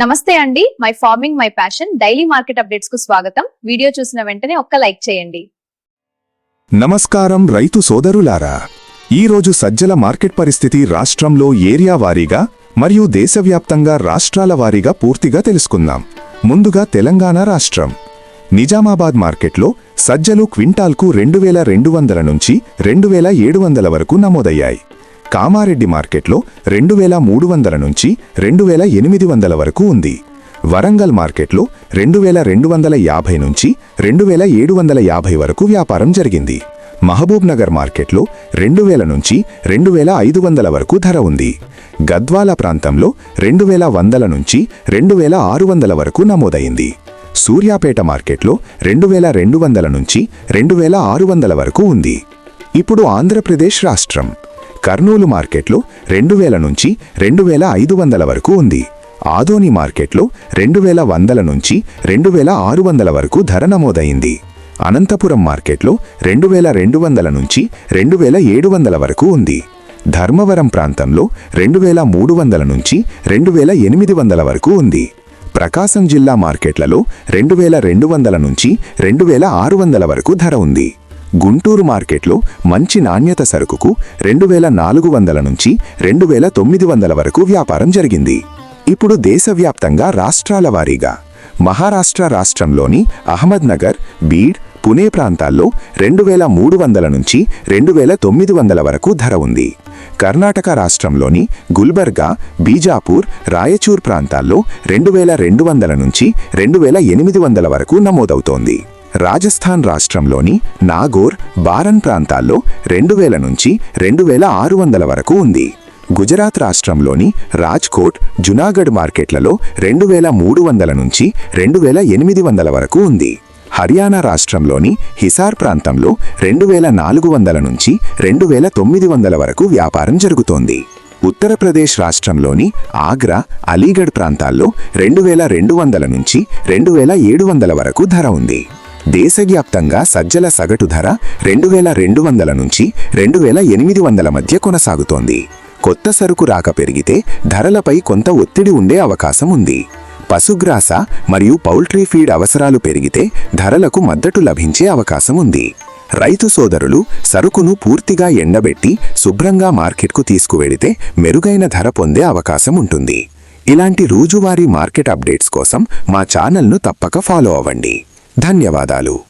నమస్తే అండి. My farming my passion daily market అప్డేట్స్కు స్వాగతం. వీడియో చూసిన వెంటనే ఒక్క లైక్ చేయండి. నమస్కారం రైతు సోదరులారా. ఈరోజు సజ్జల మార్కెట్ పరిస్థితి రాష్ట్రంలో ఏరియా వారీగా మరియు దేశవ్యాప్తంగా రాష్ట్రాల వారీగా పూర్తిగా తెలుసుకుందాం. ముందుగా తెలంగాణ రాష్ట్రం. నిజామాబాద్ మార్కెట్లో సజ్జలు క్వింటాల్కు రెండు వేల రెండు వందల నుంచి రెండు వేల ఏడు వందల వరకు నమోదయ్యాయి. కామారెడ్డి మార్కెట్లో రెండు వేల మూడు వందల నుంచి రెండు వేల ఎనిమిది వందల వరకు ఉంది వరంగల్ మార్కెట్లో రెండు వేల రెండు వందల యాభై నుంచి రెండు వేల ఏడు వందల యాభై వరకు వ్యాపారం జరిగింది మహబూబ్నగర్ మార్కెట్లో రెండు వేల నుంచి రెండు వేల ఐదు వందల వరకు ధర ఉంది గద్వాల ప్రాంతంలో రెండు వేల వందల నుంచి రెండు వేల ఆరు వందల వరకు నమోదైంది సూర్యాపేట మార్కెట్లో రెండు వేల రెండు వందల నుంచి రెండు వేల ఆరు వందల వరకు ఉంది ఇప్పుడు ఆంధ్రప్రదేశ్ రాష్ట్రం కర్నూలు మార్కెట్లో రెండు వేల నుంచి రెండు వేల ఐదు వందల వరకు ఉంది ఆదోని మార్కెట్లో రెండు వేల వందల నుంచి రెండు వేల ఆరు వందల వరకు ధర నమోదైంది అనంతపురం మార్కెట్లో రెండు వేల రెండు వందల నుంచి రెండు వేల ఏడు వందల వరకు ఉంది ధర్మవరం ప్రాంతంలో రెండు వేల మూడు వందల నుంచి రెండు వేల ఎనిమిది వందల వరకు ఉంది ప్రకాశం జిల్లా మార్కెట్లలో రెండు వేల రెండు వందల నుంచి రెండు వేల ఆరు వందల వరకు ధర ఉంది గుంటూరు మార్కెట్లో మంచి నాణ్యత సరుకుకు రెండు వేల నాలుగు వందల నుంచి రెండు వేల తొమ్మిది వందల వరకు వ్యాపారం జరిగింది. ఇప్పుడు దేశవ్యాప్తంగా రాష్ట్రాల వారీగా మహారాష్ట్ర రాష్ట్రంలోని అహ్మద్నగర్ బీడ్ పునే ప్రాంతాల్లో రెండు వేల మూడు వందల నుంచి రెండు వేల తొమ్మిది వందల వరకు ధర ఉంది. కర్ణాటక రాష్ట్రంలోని గుల్బర్గా బీజాపూర్ రాయచూర్ ప్రాంతాల్లో రెండు వేల రెండు వందల నుంచి రెండు వేల ఎనిమిది వందల వరకు నమోదవుతోంది. రాజస్థాన్ రాష్ట్రంలోని నాగోర్ బారన్ ప్రాంతాల్లో రెండు వేల నుంచి రెండు వేల ఆరు వందల వరకు ఉంది. గుజరాత్ రాష్ట్రంలోని రాజ్కోట్ జునాగఢ్ మార్కెట్లలో రెండు వేల మూడు వందల నుంచి రెండు వేల ఎనిమిది వందల వరకు ఉంది. హర్యానా రాష్ట్రంలోని హిసార్ ప్రాంతంలో రెండు వేల నాలుగు వందల నుంచి రెండు వేల తొమ్మిది వందల వరకు వ్యాపారం జరుగుతోంది. ఉత్తరప్రదేశ్ రాష్ట్రంలోని ఆగ్రా అలీగఢ్ ప్రాంతాల్లో రెండు వేల రెండు వందల నుంచి రెండు వేల ఏడు వందల వరకు ధర ఉంది. దేశవ్యాప్తంగా సజ్జల సగటు ధర రెండు వేల రెండు వందల నుంచి రెండు వేల ఎనిమిది వందల మధ్య కొనసాగుతోంది. కొత్త సరుకు రాక పెరిగితే ధరలపై కొంత ఒత్తిడి ఉండే అవకాశం ఉంది. పశుగ్రాస మరియు పౌల్ట్రీ ఫీడ్ అవసరాలు పెరిగితే ధరలకు మద్దతు లభించే అవకాశం ఉంది. రైతు సోదరులు సరుకును పూర్తిగా ఎండబెట్టి శుభ్రంగా మార్కెట్కు తీసుకువెడితే మెరుగైన ధర పొందే అవకాశం ఉంటుంది. ఇలాంటి రోజువారీ మార్కెట్ అప్డేట్స్ కోసం మా ఛానల్ను తప్పక ఫాలో అవ్వండి. ధన్యవాదాలు.